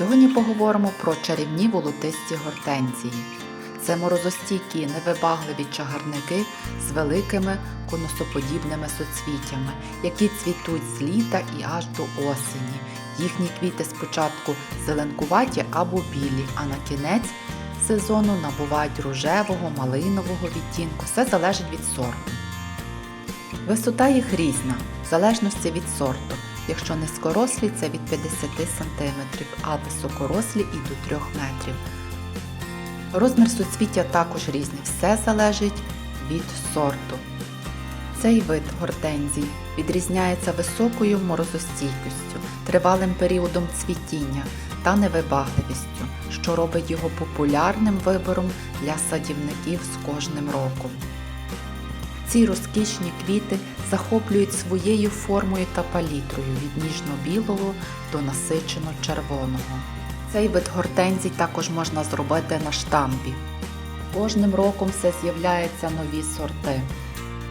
Сьогодні поговоримо про чарівні волотисті гортензії. Це морозостійкі невибагливі чагарники з великими конусоподібними соцвіттями, які цвітуть з літа і аж до осені. Їхні квіти спочатку зеленкуваті або білі, а на кінець сезону набувають рожевого, малинового відтінку. Все залежить від сорту. Висота їх різна, в залежності від сорту. Якщо низькорослі, це від 50 см, а високорослі і до 3 метрів. Розмір суцвіття також різний, все залежить від сорту. Цей вид гортензій відрізняється високою морозостійкістю, тривалим періодом цвітіння та невибагливістю, що робить його популярним вибором для садівників з кожним роком. Ці розкішні квіти захоплюють своєю формою та палітрою від ніжно-білого до насичено-червоного. Цей вид гортензій також можна зробити на штампі. Кожним роком все з'являються нові сорти.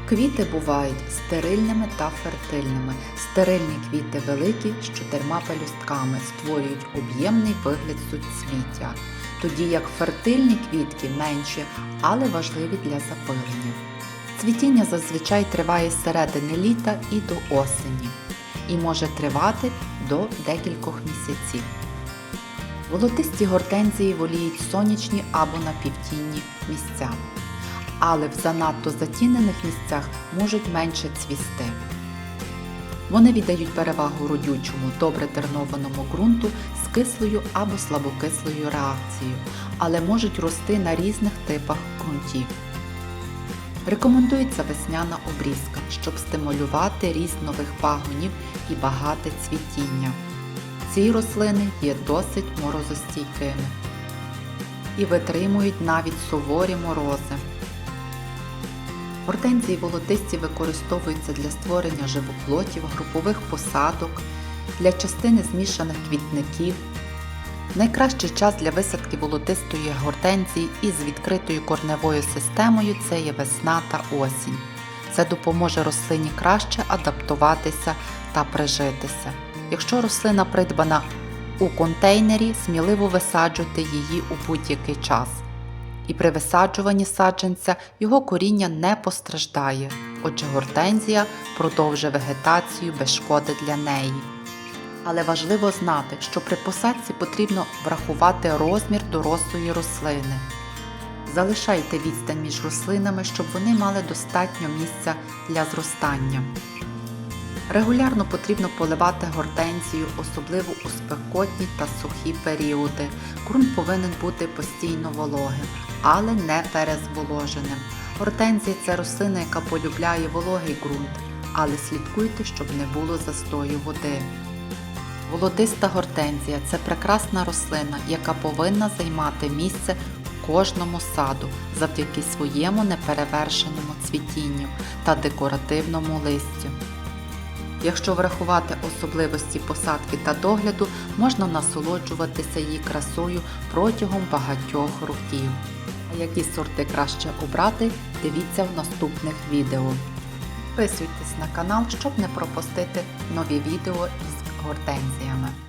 Квіти бувають стерильними та фертильними. Стерильні квіти великі з чотирма пелюстками створюють об'ємний вигляд суцвіття, тоді як фертильні квітки менші, але важливі для запилення. Цвітіння зазвичай триває з середини літа і до осені і може тривати до декількох місяців. Волотисті гортензії воліють сонячні або напівтінні місця, але в занадто затінених місцях можуть менше цвісти. Вони віддають перевагу родючому, добре тернованому ґрунту з кислою або слабокислою реакцією, але можуть рости на різних типах ґрунтів. Рекомендується весняна обрізка, щоб стимулювати ріст нових пагонів і багате цвітіння. Ці рослини є досить морозостійкими і витримують навіть суворі морози. Гортензії волотисті використовуються для створення живоплотів, групових посадок, для частини змішаних квітників. Найкращий час для висадки волотистої гортензії із відкритою корневою системою це є весна та осінь. Це допоможе рослині краще адаптуватися та прижитися. Якщо рослина придбана у контейнері, сміливо висаджуйте її у будь-який час. І при висаджуванні саджанця його коріння не постраждає, отже гортензія продовжує вегетацію без шкоди для неї. Але важливо знати, що при посадці потрібно врахувати розмір дорослої рослини. Залишайте відстань між рослинами, щоб вони мали достатньо місця для зростання. Регулярно потрібно поливати гортензію, особливо у спекотні та сухі періоди. Ґрунт повинен бути постійно вологим, але не перезволоженим. Гортензія це рослина, яка полюбляє вологий ґрунт, але слідкуйте, щоб не було застою води. Волотиста гортензія це прекрасна рослина, яка повинна займати місце в кожному саду завдяки своєму неперевершеному цвітінню та декоративному листю. Якщо врахувати особливості посадки та догляду, можна насолоджуватися її красою протягом багатьох років. А які сорти краще обрати, дивіться в наступних відео. Підписуйтесь на канал, щоб не пропустити нові відео із mejor te desean